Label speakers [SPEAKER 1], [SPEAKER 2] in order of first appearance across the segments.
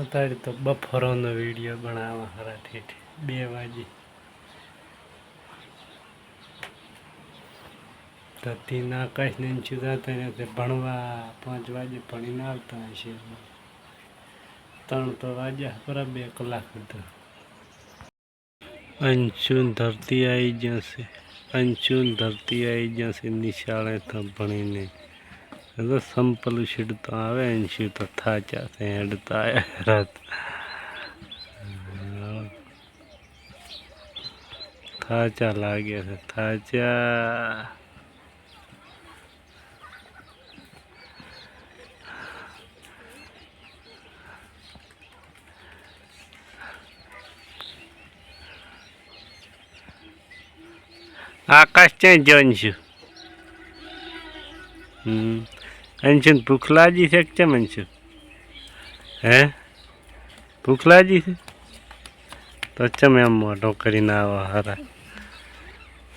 [SPEAKER 1] અત્યારે તો બફરોનો વીડિયો બનાવવા ઠીઠ બે વાગે. ધરતીના આકાશને જુદા થઈને તે ભણવા પાંચ વાગે ભણીને આવતા હશે ત્રણ તો વાગ્યા ખરા, બે કલાક હતો. અંશુન ધરતી આવી જશે, અંશુન ધરતી આવી જશે, નિશાળે તો ભણીને. તો સંપલ છેડતો આવે અંશુ તો થાચા છે, હેડતા થાચા લાગે છે, થાચા. આકાશ ક્યાં ગયો અંશુ હમ. અંશુને ભૂખ લાગી છે કેમ અંશુ હે? ભૂખ લાગી છે? તો ચમ એમ મોઢો કરીને આવો હારા.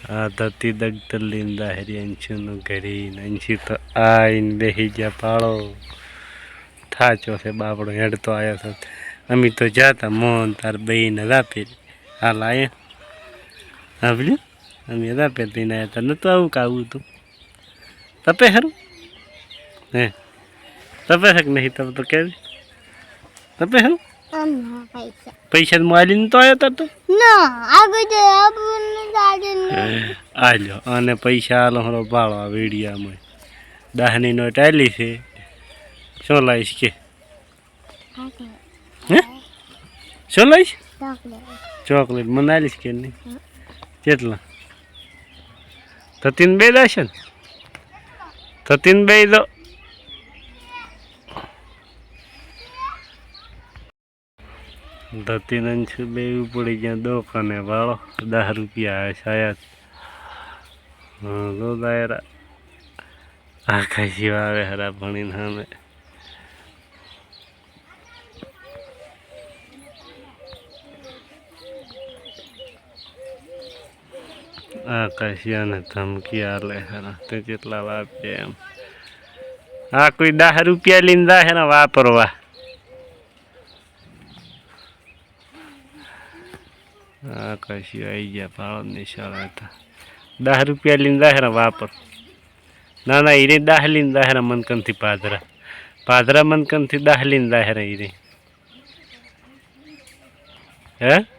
[SPEAKER 1] આ ધતી દગતર લીંદા હરી અંશુનું ઘરી ને અંશુ તો આઈને બેસી ગયા પાળો. થાચો છે બાપડો હેડતો આવ્યો છે. અમે તો જાતા મોહન તાર બહીને રાપી હાલ આયા? સાંભળ્યું અમે રાપે લઈને આવ્યા હતા નતું આવું કાવું તું. તપે ખરું છે કે નહીં તપ તો કે તપે ખરું
[SPEAKER 2] અમ્મા પૈસા.
[SPEAKER 1] માલીને તો આવ્યો તું? આલ્યો. અને પૈસા આલો હરો ભાળો આ વેડિયામાં. દાહની નો આલી છે. શું લાવીશ કે? હે? શું લાવીશ ચોકલેટ. મને આલીશ કે નહીં? કેટલા? થતીન બે દાશે ને થતીન બે દો. ધતીન છે, બે પડી ગયા દોકાને વાળો દસ રૂપિયા શાયદ હા, તો દાયરા આકાશી આવે હરા ભણીને સામે. આકાશિયાને ધમકી આલે હરા, તે જેટલા વાપરે એમ. આ કોઈ દસ રૂપિયા લઈને જાય ને વાપરવા. આકાશી આવી ગયા ભાવ નિશાળ હતા. દસ રૂપિયા લઈને જાય વાપર. ના ના ઈરે દાહ લઈને દાહરા મનકનથી પાદરા. પાદરા મનકનથી દાહ લઈને ને ઈરે હે?